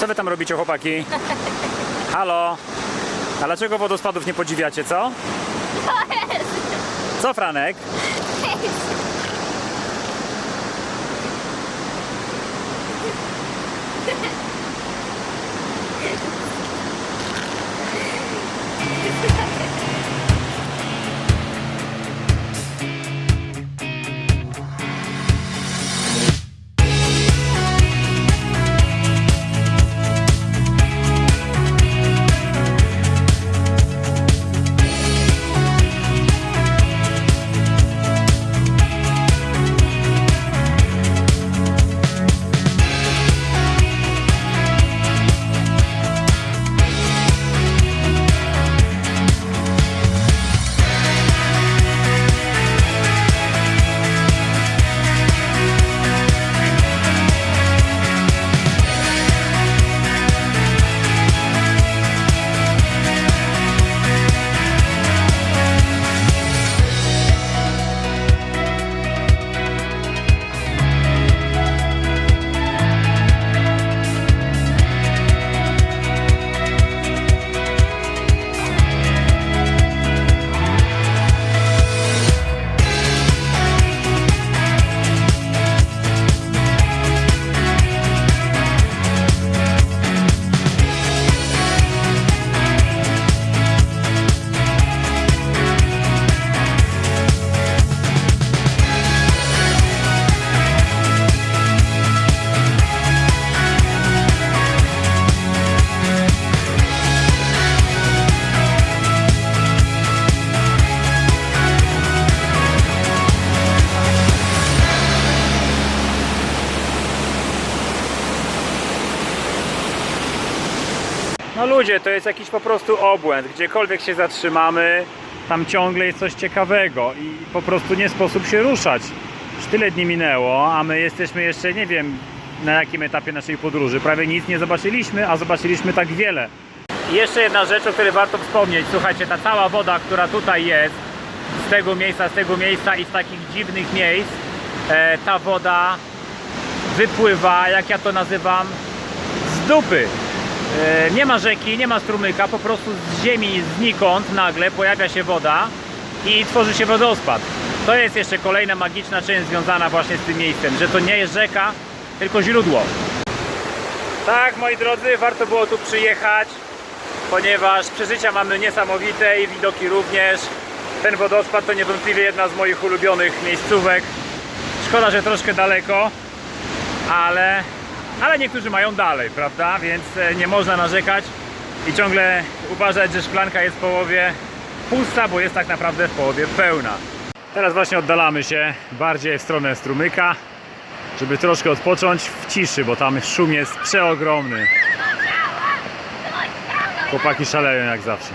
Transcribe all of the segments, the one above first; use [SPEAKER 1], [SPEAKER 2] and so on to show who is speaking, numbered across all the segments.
[SPEAKER 1] Co wy tam robicie, chłopaki? Halo? A dlaczego wodospadów nie podziwiacie, co? Co, Franek? No ludzie, to jest jakiś po prostu obłęd. Gdziekolwiek się zatrzymamy, tam ciągle jest coś ciekawego i po prostu nie sposób się ruszać. Już tyle dni minęło, a my jesteśmy jeszcze nie wiem na jakim etapie naszej podróży. Prawie nic nie zobaczyliśmy, a zobaczyliśmy tak wiele. I jeszcze jedna rzecz, o której warto wspomnieć. Słuchajcie, ta cała woda, która tutaj jest, z tego miejsca, z tego miejsca i z takich dziwnych miejsc, e, ta woda wypływa, jak ja to nazywam, z dupy. E, Nie ma rzeki, nie ma strumyka, po prostu z ziemi znikąd nagle pojawia się woda i tworzy się wodospad. To jest jeszcze kolejna magiczna część związana właśnie z tym miejscem, że to nie jest rzeka, tylko źródło. Tak, moi drodzy, warto było tu przyjechać, ponieważ przeżycia mamy niesamowite i widoki również. Ten wodospad to niewątpliwie jedna z moich ulubionych miejscówek. Szkoda, że troszkę daleko, ale, ale niektórzy mają dalej, prawda? Więc e, nie można narzekać i ciągle uważać, że szklanka jest w połowie pusta, bo jest tak naprawdę w połowie pełna. Teraz właśnie oddalamy się bardziej w stronę strumyka, żeby troszkę odpocząć w ciszy, bo tam szum jest przeogromny. Chłopaki szaleją jak zawsze.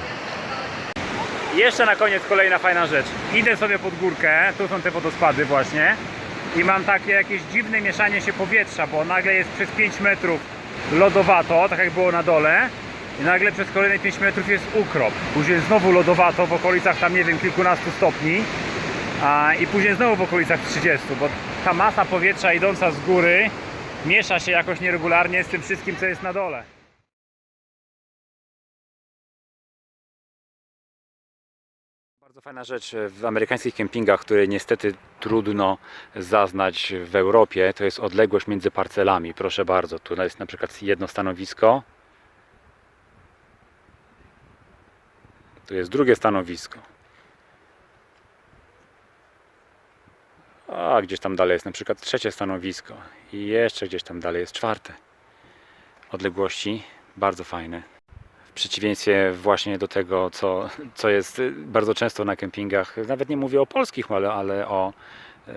[SPEAKER 1] Jeszcze na koniec kolejna fajna rzecz. Idę sobie pod górkę, tu są te wodospady właśnie i mam takie jakieś dziwne mieszanie się powietrza, bo nagle jest przez 5 metrów lodowato, tak jak było na dole i nagle przez kolejne 5 metrów jest ukrop. Później znowu lodowato w okolicach tam nie wiem kilkunastu stopni a, i później znowu w okolicach 30, bo ta masa powietrza idąca z góry miesza się jakoś nieregularnie z tym wszystkim co jest na dole. Bardzo fajna rzecz w amerykańskich kempingach, której niestety trudno zaznać w Europie, to jest odległość między parcelami. Proszę bardzo, tu jest na przykład jedno stanowisko. Tu jest drugie stanowisko. A gdzieś tam dalej jest na przykład trzecie stanowisko. I jeszcze gdzieś tam dalej jest czwarte. Odległości bardzo fajne przeciwieństwie właśnie do tego, co, co jest bardzo często na kempingach, nawet nie mówię o polskich, ale, ale o e,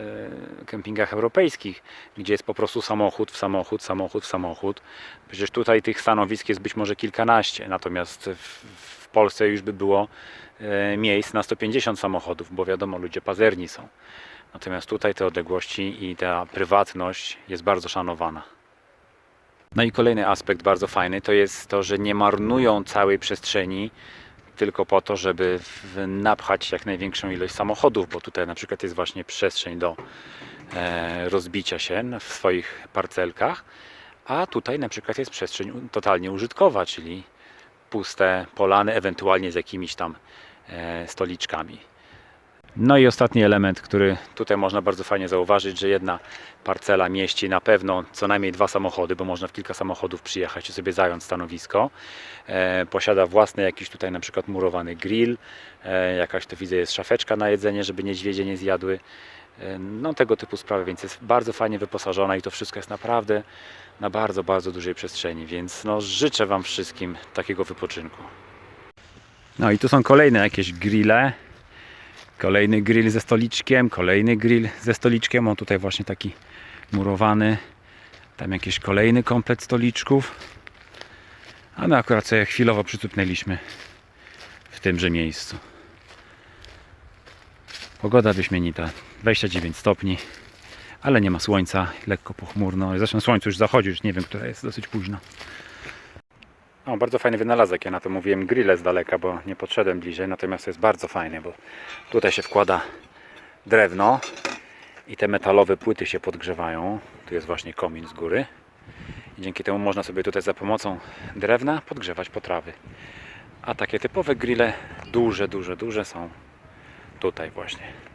[SPEAKER 1] kempingach europejskich, gdzie jest po prostu samochód w samochód, samochód w samochód. Przecież tutaj tych stanowisk jest być może kilkanaście, natomiast w, w Polsce już by było e, miejsc na 150 samochodów, bo wiadomo, ludzie pazerni są. Natomiast tutaj te odległości i ta prywatność jest bardzo szanowana. No i kolejny aspekt bardzo fajny to jest to, że nie marnują całej przestrzeni tylko po to, żeby napchać jak największą ilość samochodów, bo tutaj na przykład jest właśnie przestrzeń do e, rozbicia się w swoich parcelkach, A tutaj na przykład jest przestrzeń totalnie użytkowa, czyli puste polany, ewentualnie z jakimiś tam e, stoliczkami. No i ostatni element, który tutaj można bardzo fajnie zauważyć, że jedna parcela mieści na pewno co najmniej dwa samochody, bo można w kilka samochodów przyjechać i sobie zająć stanowisko. E, posiada własny jakiś tutaj na przykład murowany grill, e, jakaś to widzę jest szafeczka na jedzenie, żeby niedźwiedzie nie zjadły. E, no tego typu sprawy, więc jest bardzo fajnie wyposażona i to wszystko jest naprawdę na bardzo, bardzo dużej przestrzeni, więc no życzę Wam wszystkim takiego wypoczynku. No i tu są kolejne jakieś grille. Kolejny grill ze stoliczkiem, kolejny grill ze stoliczkiem. On tutaj właśnie taki murowany. Tam jakiś kolejny komplet stoliczków. A my akurat sobie chwilowo przycupnęliśmy w tymże miejscu. Pogoda wyśmienita. 29 stopni, ale nie ma słońca, lekko pochmurno. Zresztą słońce już zachodzi, już nie wiem, która jest dosyć późno. O, bardzo fajny wynalazek, ja na to mówiłem grille z daleka, bo nie podszedłem bliżej, natomiast jest bardzo fajny, bo tutaj się wkłada drewno i te metalowe płyty się podgrzewają. Tu jest właśnie komin z góry i dzięki temu można sobie tutaj za pomocą drewna podgrzewać potrawy. A takie typowe grille, duże, duże, duże są tutaj właśnie.